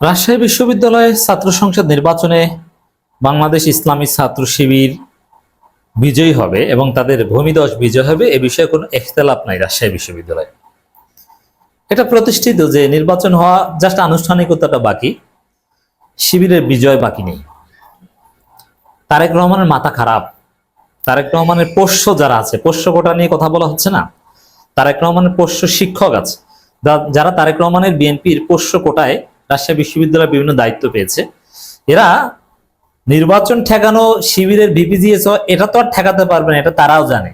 রাজশাহী বিশ্ববিদ্যালয়ে ছাত্র সংসদ নির্বাচনে বাংলাদেশ ইসলামী ছাত্র শিবির বিজয়ী হবে এবং তাদের ভূমিদশ বিজয় হবে, এ বিষয়ে কোনো এখতলাপ নাই রাজশাহী বিশ্ববিদ্যালয়ে। এটা প্রতিষ্ঠিত যে নির্বাচন হওয়া জাস্ট আনুষ্ঠানিকতাটা বাকি, শিবিরের বিজয় বাকি নেই। তারেক রহমানের মাথা খারাপ। তারেক রহমানের পোষ্য যারা আছে, পোষ্য কোটা নিয়ে কথা বলা হচ্ছে না। তারেক রহমানের পোষ্য শিক্ষক আছে। যারা তারেক রহমানের বিএনপির পোষ্য কোটায় রাজশাহী বিশ্ববিদ্যালয়ে বিভিন্ন দায়িত্ব পেয়েছে। এরা নির্বাচন ঠেকানো শিবিরের বিপিজিএস এটা তো আর ঠেকাতে পারবে না, এটা তারাও জানে।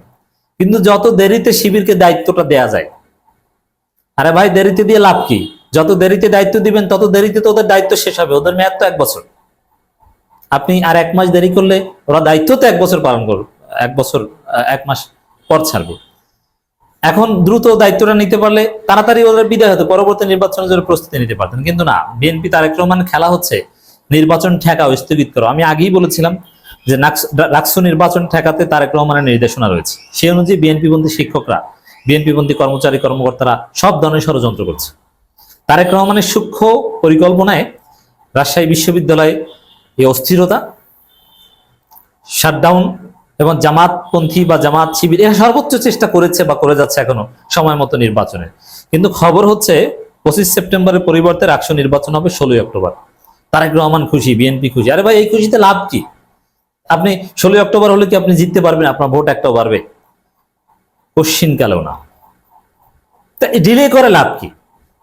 কিন্তু যত দেরিতে শিবিরকে দায়িত্বটা দেয়া যায়, আরে ভাই দেরিতে দিয়ে লাভ কি? যত দেরিতে দায়িত্ব দিবেন, তত দেরিতে তো ওদের দায়িত্ব শেষ হবে, ওদের মেয়াদ তো এক বছর। আপনি আর এক মাস দেরি করলে ওরা দায়িত্ব তো এক বছর পালন করবে এক বছর, এক মাস পর ছাড়বে। এখন দ্রুত দায়িত্বটা নিতে পারলে তাড়াতাড়ি ওদের বিদায় হতো, পরবর্তী নির্বাচনের জন্য প্রস্তুতি নিতে পারতেন। কিন্তু না, বিএনপি তারেক রহমান খেলা হচ্ছে, নির্বাচন ঠেকাও, স্থগিত করো। আমি আগেই বলেছিলাম যে রাকসু নির্বাচন ঠেকাতে তারেক রহমানের নির্দেশনা রয়েছে। সেই অনুযায়ী বিএনপি বন্দী শিক্ষকরা বিএনপি বন্দী কর্মচারী, কর্মকর্তারা সব ধরনের ষড়যন্ত্র করছে। তারেক রহমানের সূক্ষ্ম পরিকল্পনায় রাজশাহী বিশ্ববিদ্যালয়ে এই অস্থিরতা শাটডাউন এবং জামাতপন্থী বা জামাত শিবির এরা সর্বোচ্চ চেষ্টা করেছে বা করে যাচ্ছে এখনও সময় মতো নির্বাচনে। কিন্তু খবর হচ্ছে, পঁচিশ সেপ্টেম্বরের পরিবর্তে রাষ্ট্র নির্বাচন হবে ষোলোই অক্টোবর। তারেক রহমান খুশি, বিএনপি খুশি। আরে ভাই, এই খুশিতে লাভ কি? আপনি ষোলোই অক্টোবর হলে কি আপনি জিততে পারবেন? আপনার ভোট একটাও বাড়বে। কালেও না। তা ডিলে করে লাভ কি?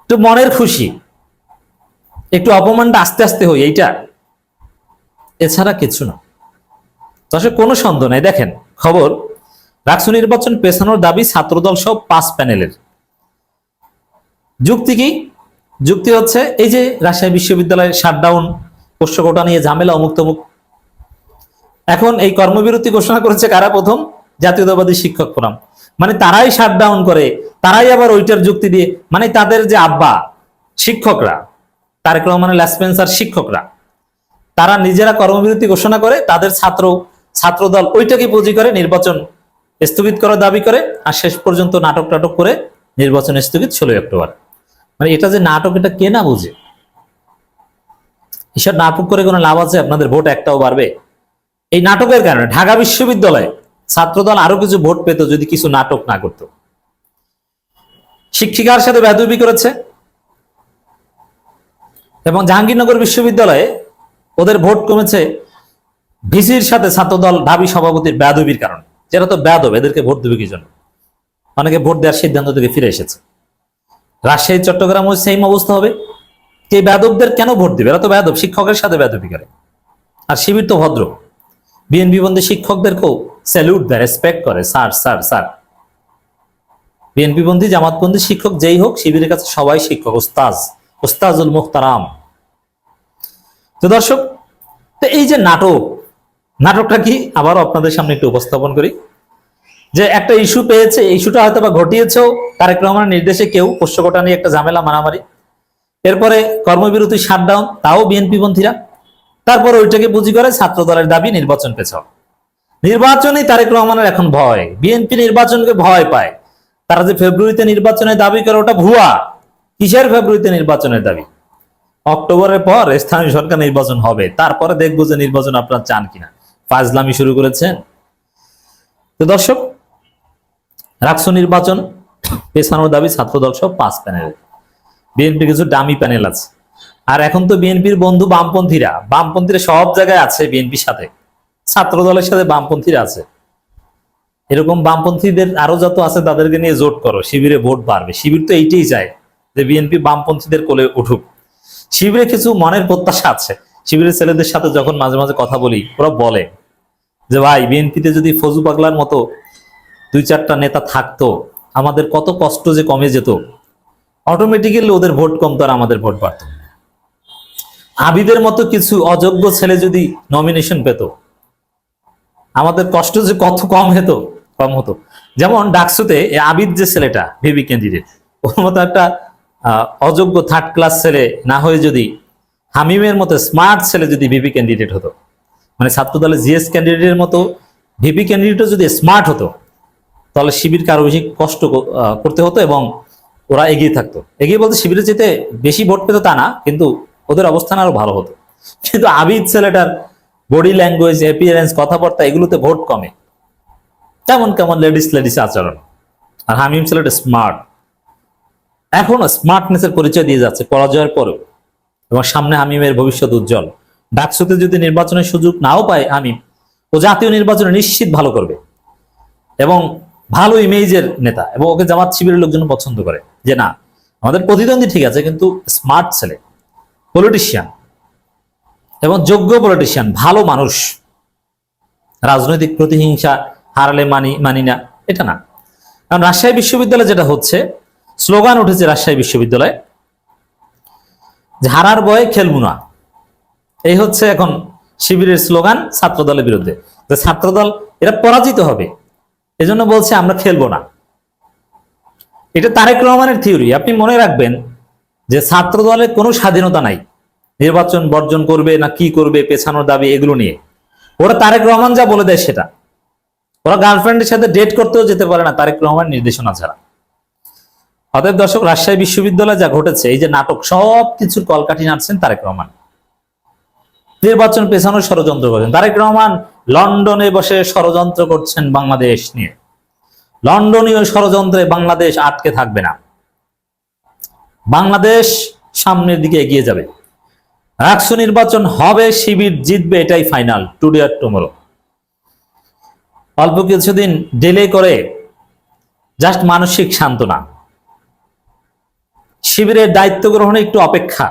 একটু মনের খুশি। একটু অপমানটা আস্তে আস্তে হই, এইটা। এছাড়া কিছু না। তো আসলে কোনো সন্দেহ নাই। দেখেন, খবর রাকসু নির্বাচন পেছানোর দাবি ছাত্রদল সহ পাঁচ প্যানেলের। যুক্তি কি? যুক্তি হচ্ছে এই যে রাজশাহী বিশ্ববিদ্যালয়ের শাটডাউন, পোষ্যকোটা নিয়ে ঝামেলা অমুক তমুক এখন এই কর্মবিরতি ঘোষণা করেছে কারা প্রথম? জাতীয়তাবাদী শিক্ষক ফোরাম। মানে তারাই শাটডাউন করে, তারাই আবার ওইটার যুক্তি দিয়ে মানে তাদের যে আব্বা, শিক্ষকরা, তারেক রহমানের ল্যাসপেন্সার শিক্ষকরা, তারা নিজেরা কর্মবিরতি ঘোষণা করে, তাদের ছাত্র ছাত্রদল ওইটাকে পুঁজি করে নির্বাচন স্থগিত করার দাবি করে, আর শেষ পর্যন্ত নাটক টাটক করে নির্বাচন স্থগিত ষোলোই অক্টোবর। মানে এটা যে নাটক, এটা কে না বুঝে? এসব নাটক করে কোনো লাভ আছে? আপনাদের ভোট একটাও বাড়বে। এই নাটকের কারণে ঢাকা বিশ্ববিদ্যালয়ে ছাত্রদল আরও কিছু ভোট পেত যদি কিছু নাটক না করত। শিক্ষিকার সাথে বেদবি করেছে। এবং জাহাঙ্গীরনগর বিশ্ববিদ্যালয়ে ওদের ভোট কমেছে ভিসির সাথে ছাত্রদল ঢাবি সভাপতির বেদবির কারণে। যেটা তো বেদব এদেরকে ভোট দেবে কি জন্য? অনেকে ভোট দেওয়ার সিদ্ধান্ত থেকে ফিরে এসেছে। রাজশাহী, চট্টগ্রামও সেম অবস্থা হবে। যে বেদবদের কেন ভোট দিবে? এরা তো বেদব শিক্ষকের সাথে বেদবি করে। আর শিবির তো ভদ্র। বিএনপি বন্ধু শিক্ষকদেরকেও স্যালুট দেয় রেসপেক্ট করে স্যার স্যার স্যার বিএনপি বন্ধী জামাতবন্দি শিক্ষক যেই হোক, শিবিরের কাছে সবাই শিক্ষক, ওস্তাজ, ওস্তাজুল মুখতারাম। তো দর্শক, তো এই যে নাটক নাটকটা কি? আবারও আপনাদের সামনে একটু উপস্থাপন করি। যে একটা ইস্যু পেয়েছে ইস্যুটা হয়তো বা ঘটিয়েছেও তারেক রহমানের নির্দেশে কেউ পোষ্যকোটা নিয়ে একটা ঝামেলা, মারামারি। এরপরে কর্মবিরতি শাটডাউন তাও বিএনপি পন্থীরা। তারপর ওইটাকে পুঁজি করে ছাত্র দলের দাবি নির্বাচন পেছাও নির্বাচনেই তারেক রহমানের এখন ভয়। বিএনপি নির্বাচনকে ভয় পায়। তারা যে ফেব্রুয়ারিতে নির্বাচনের দাবি করে, ওটা ভুয়া। কিসের ফেব্রুয়ারিতে নির্বাচনের দাবি? অক্টোবরের পর স্থানীয় সরকার নির্বাচন হবে। তারপরে দেখব যে নির্বাচন আপনার চান কিনা। ফাজলামি শুরু করেছেন তো দর্শক রাকসু নির্বাচন, পেছানোর দাবি ছাত্রদল সহ পাঁচ প্যানেল বিএনপি কিছু দামি প্যানেল আছে। আর এখন তো বিএনপির বন্ধু বামপন্থীরা বামপন্থীরা সব জায়গায় আছে বিএনপির সাথে। ছাত্র দলের সাথে বামপন্থীরা আছে। এরকম বামপন্থীদের আরও যত আছে তাদেরকে নিয়ে জোট করো, শিবিরে ভোট বাড়বে। শিবির তো এইটাই চায় যে বিএনপি বামপন্থীদের কোলে উঠুক। শিবিরে কিছু মনের প্রত্যাশা আছে। শিবিরের ছেলেদের সাথে যখন মাঝে মাঝে কথা বলি, ওরা বলে যে ভাই, বিএনপিতে যদি ফজু পাগলার মতো দুই চারটা নেতা থাকতো, আমাদের কত কষ্ট যে কমে যেত। অটোমেটিক্যালি ওদের ভোট কমতো আর আমাদের ভোট বাড়তো। আবিদের মতো কিছু অযোগ্য ছেলে যদি নমিনেশন পেত, আমাদের কষ্ট যে কত কম হতো কম হতো। যেমন ডাকসুতে আবিদ যে ছেলেটা ভিবি ক্যান্ডিডেট ওর মতো একটা অযোগ্য থার্ড ক্লাস ছেলে না হয়ে যদি হামিমের মতো স্মার্ট ছেলে যদি ভিপি ক্যান্ডিডেট হতো। মানে ছাত্র দলের জিএস ক্যান্ডিডেটের মতো ভিপি ক্যান্ডিডেটও যদি স্মার্ট হতো, তাহলে শিবিরকে আরও বেশি কষ্ট করতে হতো এবং ওরা এগিয়ে থাকতো। এগিয়ে বলতে শিবিরে যেতে বেশি ভোট পেতো তা না, কিন্তু ওদের অবস্থান আরও ভালো হতো। কিন্তু আবিদ ছেলেটার বডি ল্যাঙ্গুয়েজ অ্যাপিয়ারেন্স কথাবার্তা, এগুলোতে ভোট কমে। কেমন কেমন লেডিস লেডিস আচরণ। আর হামিম ছেলেটা স্মার্ট এখনও স্মার্টনেসের পরিচয় দিয়ে যাচ্ছে পরাজয়ের পরেও। এবং সামনে হামিমের ভবিষ্যৎ উজ্জ্বল। ডাকসুতে যদি নির্বাচনের সুযোগ নাও পায় হামিম ও জাতীয় নির্বাচনে নিশ্চিত ভালো করবে। এবং ভালো ইমেজের নেতা, এবং ওকে জামাত শিবিরের লোকজন পছন্দ করে যে না, আমাদের প্রতিদ্বন্দ্বী ঠিক আছে, কিন্তু স্মার্ট ছেলে পলিটিশিয়ান এবং যোগ্য পলিটিশিয়ান ভালো মানুষ, রাজনৈতিক প্রতিহিংসা হারালে মানি মানি না, এটা না। কারণ রাজশাহী বিশ্ববিদ্যালয়ে যেটা হচ্ছে, স্লোগান উঠেছে রাজশাহী বিশ্ববিদ্যালয়ে যে হারার বয়ে খেলব না। এই হচ্ছে এখন শিবিরের স্লোগান ছাত্রদলের বিরুদ্ধে। যে ছাত্রদল, এরা পরাজিত হবে। এজন্য বলছে আমরা খেলব না। এটা তারেক রহমানের থিওরি। আপনি মনে রাখবেন যে ছাত্র দলের কোনো স্বাধীনতা নাই। নির্বাচন বর্জন করবে না কি করবে, পেছানোর দাবি এগুলো নিয়ে। ওরা তারেক রহমান যা বলে দেয় সেটা। ওরা গার্লফ্রেন্ডের সাথে ডেট করতেও যেতে পারে না তারেক রহমান নির্দেশনা ছাড়া। অতএব দর্শক, রাজশাহী বিশ্ববিদ্যালয়ে যা ঘটেছে, এই যে নাটক সব কিছুর কলকাঠি নাড়ছেন তারেক রহমান। নির্বাচন পেছানোর ষড়যন্ত্র করেন তারেক রহমান লন্ডনে বসে ষড়যন্ত্র করছেন বাংলাদেশ নিয়ে। লন্ডনীয় ষড়যন্ত্রে বাংলাদেশ আটকে থাকবে না। বাংলাদেশ সামনের দিকে এগিয়ে যাবে। রাষ্ট্র নির্বাচন হবে, শিবির জিতবে, এটাই ফাইনাল, টুডে আর টুমোরো। অল্প কিছুদিন ডিলে করে জাস্ট মানসিক সান্ত্বনা। শিবিরের দায়িত্ব গ্রহণে একটু অপেক্ষা।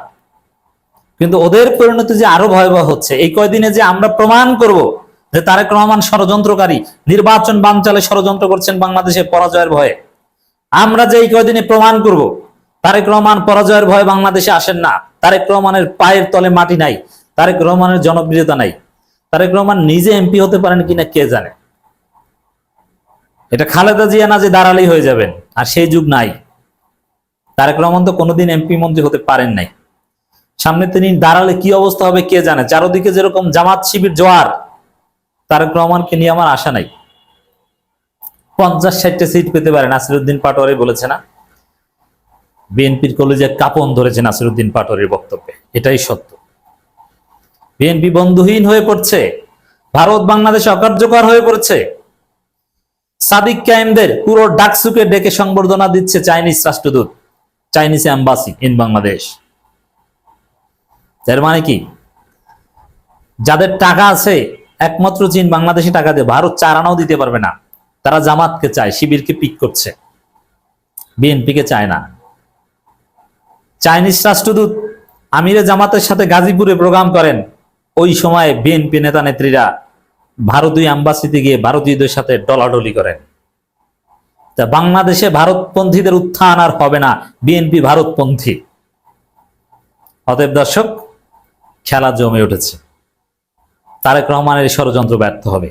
কিন্তু ওদের পরিণতি যে আরও ভয়াবহ হচ্ছে। এই কয়দিনে যে আমরা প্রমাণ করব যে তারেক রহমান ষড়যন্ত্রকারী, নির্বাচন বানচালে ষড়যন্ত্র করছেন বাংলাদেশে পরাজয়ের ভয়ে। আমরা যে এই কয়দিনে প্রমাণ করব, তারেক রহমান পরাজয়ের ভয়ে বাংলাদেশে আসেন না। তারেক রহমানের পায়ের তলে মাটি নাই। তারেক রহমানের জনপ্রিয়তা নাই। তারেক রহমান নিজে এমপি হতে পারেন কিনা কে জানে? এটা খালেদা জিয়া না যে দাঁড়ালেই হয়ে যাবেন, আর সেই যুগ নাই। তারেক রহমান তো কোনোদিন এমপি মন্ত্রী হতে পারেন নাই। সামনে তিনি দাঁড়ালে কি অবস্থা হবে কে জানে? চারোদিকে যেরকম জামাত শিবির জোয়ার, তারেক রহমানকে নিয়ে আমার আশা নাই। পঞ্চাশ ষাটটা সিট পেতে পারে নাসিরুদ্দিন পাটোয়ারি বলেছে না? বিএনপির কলেজে কাপন ধরেছে নাসিরুদ্দিন পাটোয়ারির বক্তব্যে। এটাই সত্য। বিএনপি বন্ধুহীন হয়ে পড়ছে। ভারত বাংলাদেশ অকার্যকর হয়ে পড়ছে। সাদিক কায়েমদের পুরো ডাকসুকে ডেকে সংবর্ধনা দিচ্ছে চাইনিজ রাষ্ট্রদূত, চাইনিজ অ্যাম্বাসি ইন বাংলাদেশ। এর মানে কি? যাদের টাকা আছে, একমাত্র চীন বাংলাদেশে টাকা দেবে ভারত চার আনাও দিতে পারবে না। তারা জামাতকে চায়, শিবিরকে পিক করছে। বিএনপিকে চায় না। চাইনিজ রাষ্ট্রদূত আমিরে জামাতের সাথে গাজীপুরে প্রোগ্রাম করেন। ওই সময় বিএনপি নেতা নেত্রীরা ভারতীয় অ্যাম্বাসিতে গিয়ে ভারতীয়দের সাথে ডলাডলি করেন। তা বাংলাদেশে ভারতপন্থীদের উত্থান আর হবে না। বিএনপি ভারতপন্থী। অতএব দর্শক খেলা জমে উঠেছে। তারেক রহমানের ষড়যন্ত্র ব্যর্থ হবে।